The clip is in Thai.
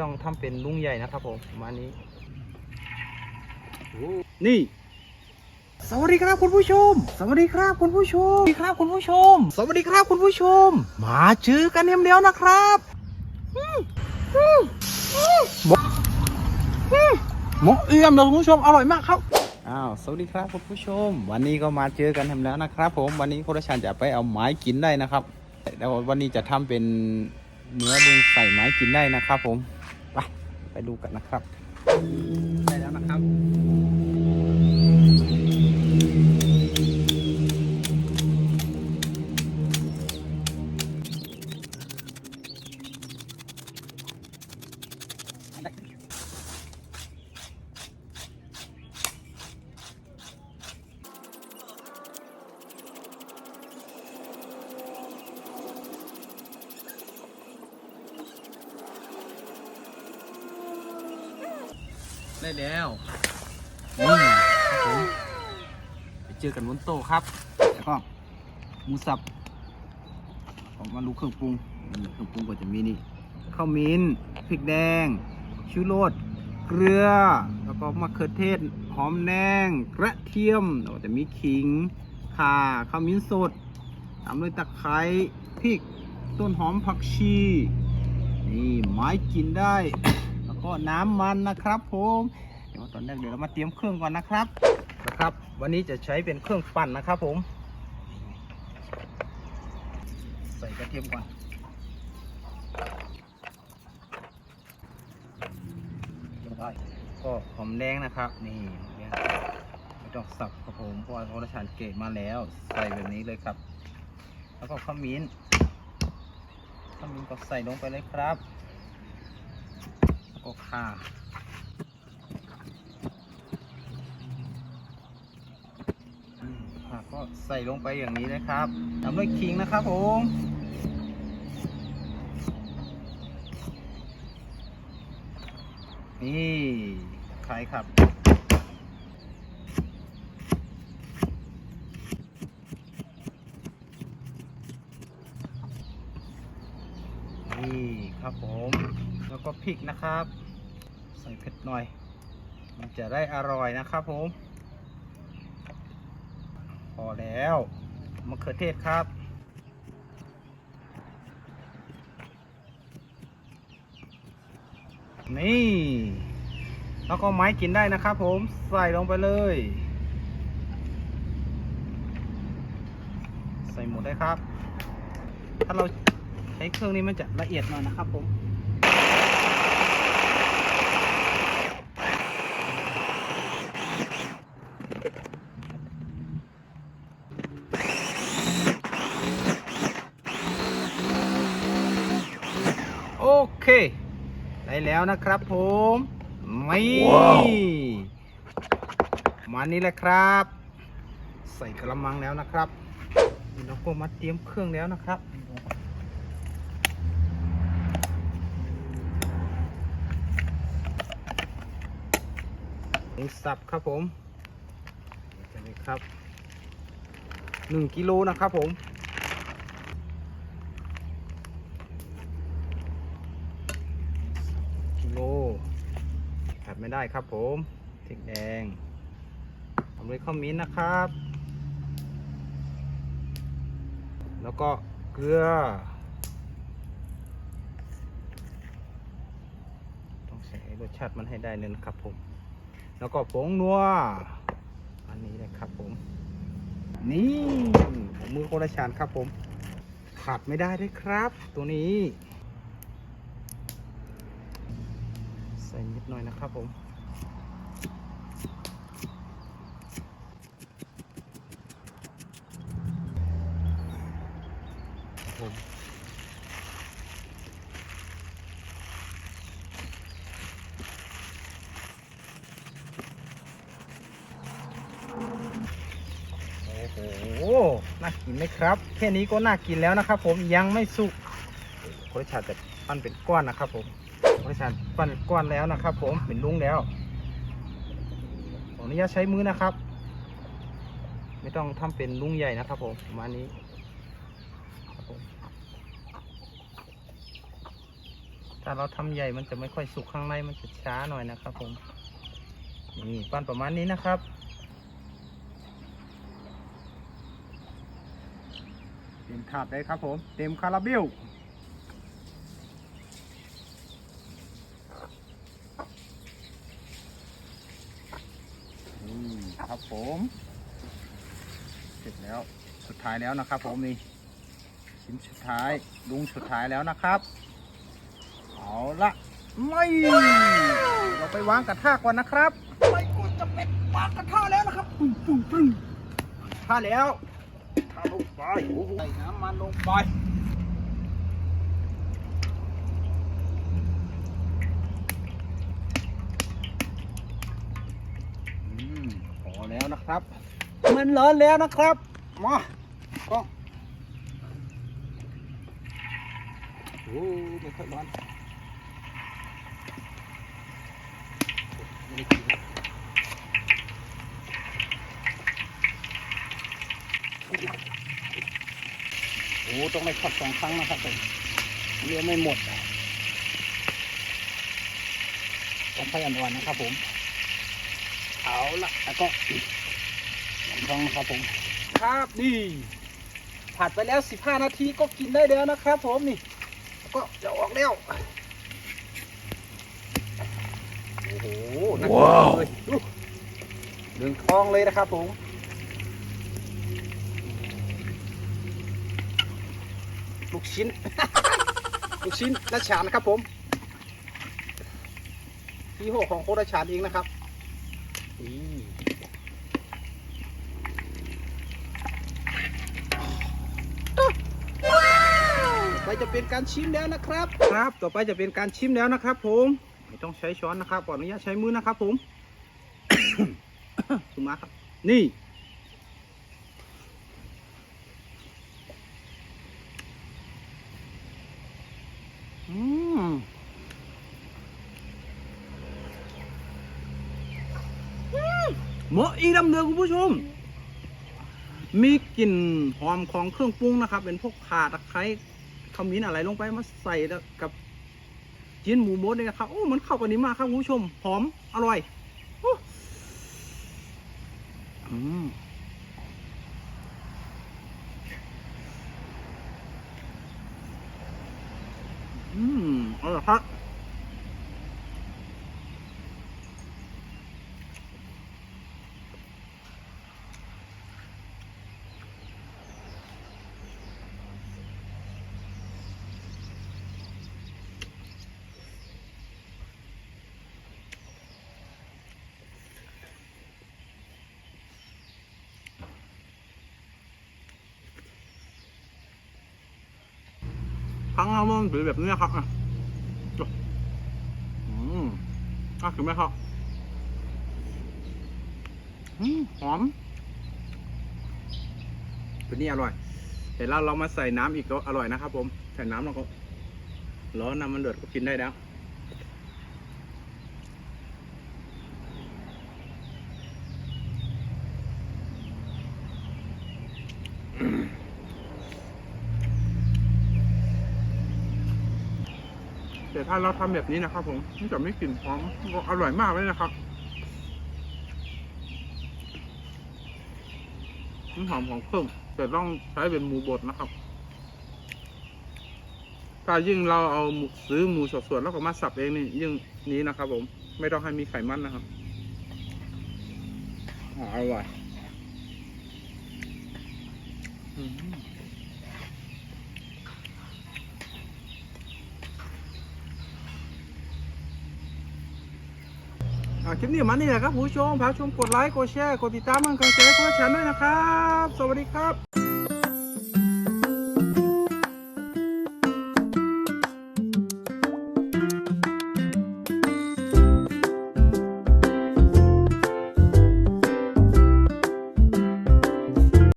ต้องทำเป็นลุงใหญ่นะครับผมประมาณนี้นี่ สวัสดีครับคุณผู้ชม สวัสดีครับคุณผู้ชม สวัสดีครับคุณผู้ชม สวัสดีครับคุณผู้ชม มาเจอกันเดียวนะครับอืมอืมอืมหมกอืมหมกเอี่ยมเลยคุณผู้ชมอร่อยมากครับอ้าวสวัสดีครับคุณผู้ชม วันนี้ก็มาเจอกันทำแล้วนะครับ ผมวันนี้โครชันจะไปเอาไม้กินได้นะครับแล้ววันนี้จะทำเป็นเนื้อลุงใส่ไม้กินได้นะครับผม ไปดูกันนะครับได้แล้วนะครับ ได้แล้วนี่ครับผมไปเจอกันบนโต๊ะครับ แล้วก็หมูสับออกมาดูเครื่องปรุงนี่เครื่องปรุงก็จะมีนี่ข้าวมิ้นพริกแดงชูรสเกลือ แล้วก็มะเขือเทศ หอมแดงกระเทียมแล้วก็จะมีขิงข่าข้าวมิ้นสดตามด้วยตะไคร้พริก ต้นหอมผักชี นี่ไม้กินได้แล้ว ก็น้ำมันนะครับผมเดี๋ยวตอนแรกเดี๋ยวเรามาเตรียมเครื่องก่อนนะครับนะครับ วันนี้จะใช้เป็นเครื่องปั่นนะครับผม ใส่กระเทียมก่อนลงไปก็หอมแดงนะครับ นี่ดงไม่ต้องสับครับผมเพราะว่าเราทานเกตมาแล้ว ใส่แบบนี้เลยครับ แล้วก็ขมิ้นขมิ้นก็ใส่ลงไปเลยครับ ก็ข่าอืมข่าก็ใส่ลงไปอย่างนี้นะครับตามด้วยขิงนะครับผมนี่ใครครับ นี่ครับผม แล้วก็พริกนะครับ ใส่เผ็ดหน่อย มันจะได้อร่อยนะครับผม พอแล้วมะเขือเทศครับนี่ แล้วก็ไม้กินได้นะครับผม ใส่ลงไปเลย ใส่หมดได้ครับ ถ้าเราใช้เครื่องนี้มันจะละเอียดหน่อยนะครับผม โอเค ได้ แล้วนะครับผมนี่ว้าวมานี่แหละครับ ใส่กระมังแล้วนะครับเราก็มาเตรียมเครื่องแล้วนะครับหมูสับครับผมจะเลยครับหนึ่งกิโลนะครับผม กิโลขาด ไม่ได้ครับผมพริกแดงทำด้วยข้าวมิ้นนะครับ แล้วก็เกลือ ต้องใส่รสชาติมันให้ได้เลยนะครับผม แล้วก็ผงนัว อันนี้เลยครับผม นี่มือโคราชานครับผม ขาดไม่ได้ด้วยครับ ตัวนี้ ใส่นิดหน่อยนะครับผมผมโอ้โห น่ากินไหมครับ แค่นี้ก็น่ากินแล้วนะครับผม ยังไม่สุกโครชาติจะปั้นเป็นก้อนนะครับผม รชาติปั้นเป็นก้อนแล้วนะครับ ผมเป็นลุงแล้วขออนุญาตใช้มือนะครับ ไม่ต้องทำเป็นลุงใหญ่นะครับ ผมประมาณนี้ครับผมถ้าเราทำใหญ่มันจะไม่ค่อยสุกข้างในมันจะช้าหน่อยนะครับ ผมนี่ปั้นประมาณนี้นะครับเต็มถาดเลยครับผม เต็มคาราเบลนี่ครับ ผมเสร็จแล้วสุดท้ายแล้วนะครับ ผมนี่ชิ้นสุดท้ายลุงสุดท้ายแล้วนะครับเอาละไม่เราไปวางกระทะก่อนนะครับไม่กูจะเป็นวางกระทะแล้วนะครับปึ้งปึ้งปึ้งกระทะแล้วกระทะลงไปโอ้โหใส่น้ำมันลงไปอืมพอแล้วนะ ครับมันร้อนแล้วนะครับมาก็โอ้ไม่ค่อยร้อนไม่ได้กินโอ้ต้องไม่ทอดสองครั้งนะครับผมเรียไม่หมดต้องไฟอ่อนๆนะครับผม เอาละแล้วก็ สองครั้งนะครับผมครับนี่ผัดไปแล้ว 15 นาทีก็กินได้แล้วนะครับ ผมนี่แล้วก็จะออกแล้วโอ้โหน่ากินเลยดูเรืองทองเลยนะครับผมลูกชิ้น ลูกชิ้นนัชชานะครับผมที่โหของโคตรชาญเองนะครับนี่ ต่อไป จะเป็นการชิมแล้วนะครับ ครับ ต่อไปจะเป็นการชิมแล้วนะครับ ผมไม่ต้องใช้ช้อนนะครับขออนุญาตใช้มือนะครับ ผมสุมาครับ นี่อืมเหมาะอีดำเนือคุณผู้ชม มีกลิ่นหอมของเครื่องปรุงนะครับ เป็นพวกข่าตะไคร้ มิ้นอะไรลงไปมาใส่กับจิ้นหมูมดเนี่ยครับโอ้มันเข้ากันดีมากครับคุณผู้ชมหอมอร่อยอ้อืมอืมอร่อยครับ ทั้งเอามันหรือแบบนี้ครับอืมน่ากินไหมครับอืมหอมตัวนี้อร่อยเห็นแล้วเรามาใส่น้ำอีกก็อร่อยนะครับ ผม ใส่น้ำเราก็ร้อนน้ำมันเดือดก็กินได้แล้ว แต่ถ้าเราทำแบบนี้นะครับ ผมมันจะไม่กลิ่นหอมก็อร่อยมากเลยนะครับมันหอมของเพิ่มแต่ต้องใช้เป็นหมูบดนะครับ ถ้ายิ่งเราเอาหมูซื้อหมูสดๆแล้วก็มาสับเองนี่ยิ่งนี้นะครับ ผม ไม่ต้องให้มีไขมันนะครับอ๋ออร่อย อืม อ่าคลิปนี้มันนี่แหละครับผู้ชมฝากชมกดไลค์กดแชร์กดติดตามมันกันแชร์กดแชร์ด้วยนะครับ สวัสดีครับ